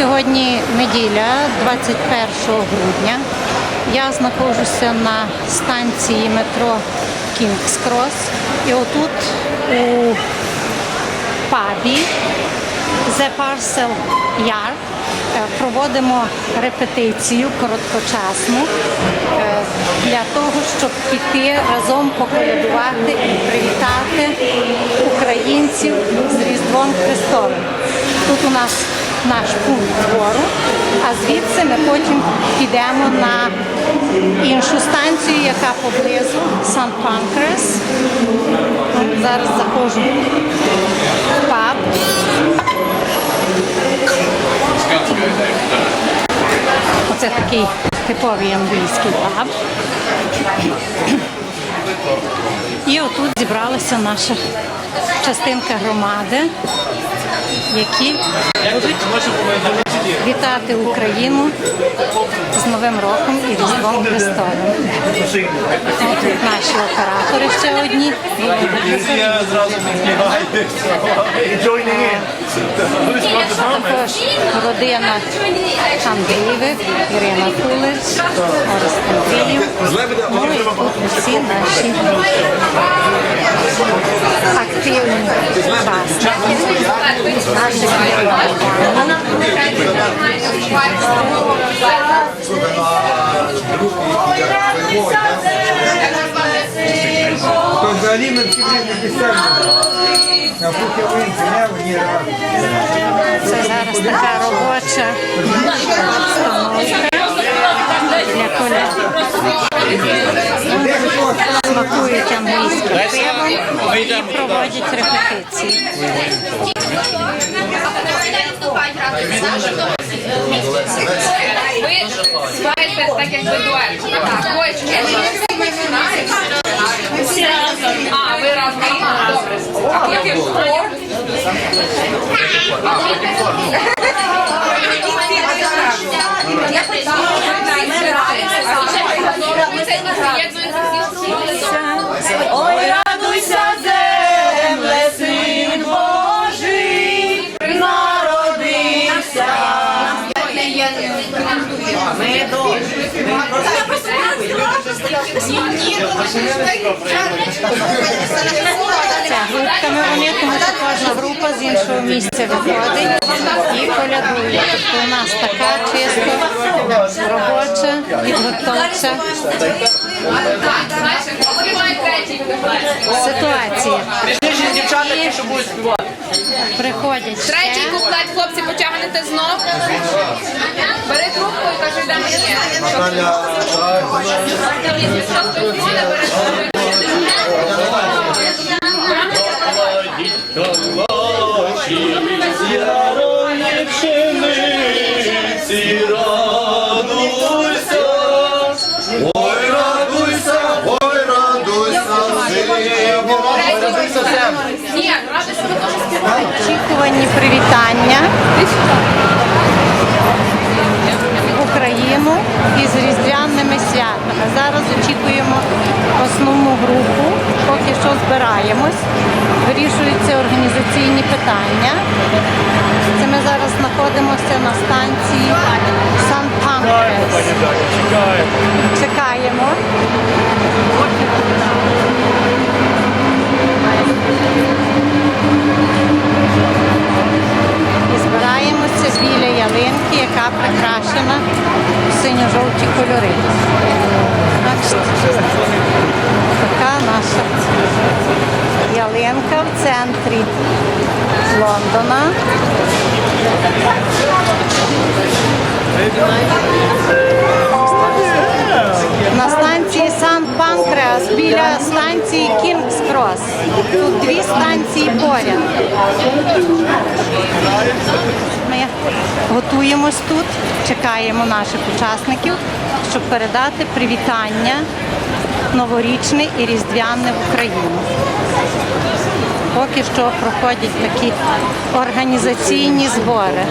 Сьогодні неділя, 21 грудня. Я знаходжуся на станції метро Кінгс Крос. І отут у пабі The Parcel Yard е, проводимо репетицію короткочасну е, для того, щоб піти разом поколядувати і привітати українців з Різдвом Христовим. Тут у нас наш пункт збору, а звідси ми потім підемо на іншу станцію, яка поблизу Сан Панкрес. Зараз заходжу в паб. Оце такий типовий англійський паб. І отут зібралася наша частинка громади, які будуть вітати Україну з Новим роком і Різдвом Христовим. От тут наші оператори ще одні. Також родина Андрієвих, Ірина Кулич, Орес Андріїв. Ну і тут усі наші активні учасники наших взагалі ми всі писали. А поки ви не ні разу. Це зараз така робоча для. Смакують англійським пивом і проводять репетиції. Ви співаєте так, як ви дует. Так, ой, А, ви разом. Добре. А ви хор. Це групками вони, тому що кожна група з іншого місця виходить і колядує. Тобто у нас така чисто робоча, підготовча ситуація. дівчата, що будуть співати. Приходять. Третій куплет, хлопці, потягнете знов. Бери трубку і кажи, де ми є. Ярої пшениці радуйся. Ой, радуйся, ой, радуйся, Ні, радуйся, ви теж співаєте. очікуванні привітання на станції Сан Панкрес. Чекаємо. І збираємося біля ялинки, яка прикрашена в синьо-жовті кольори. Така наша ялинка в центрі Лондона. На станції Сан Панкреас біля станції Кінгс Крос. Тут дві станції поряд. Готуємось тут, чекаємо наших учасників, щоб передати привітання новорічне і різдвяне в Україну. Поки що проходять такі організаційні збори.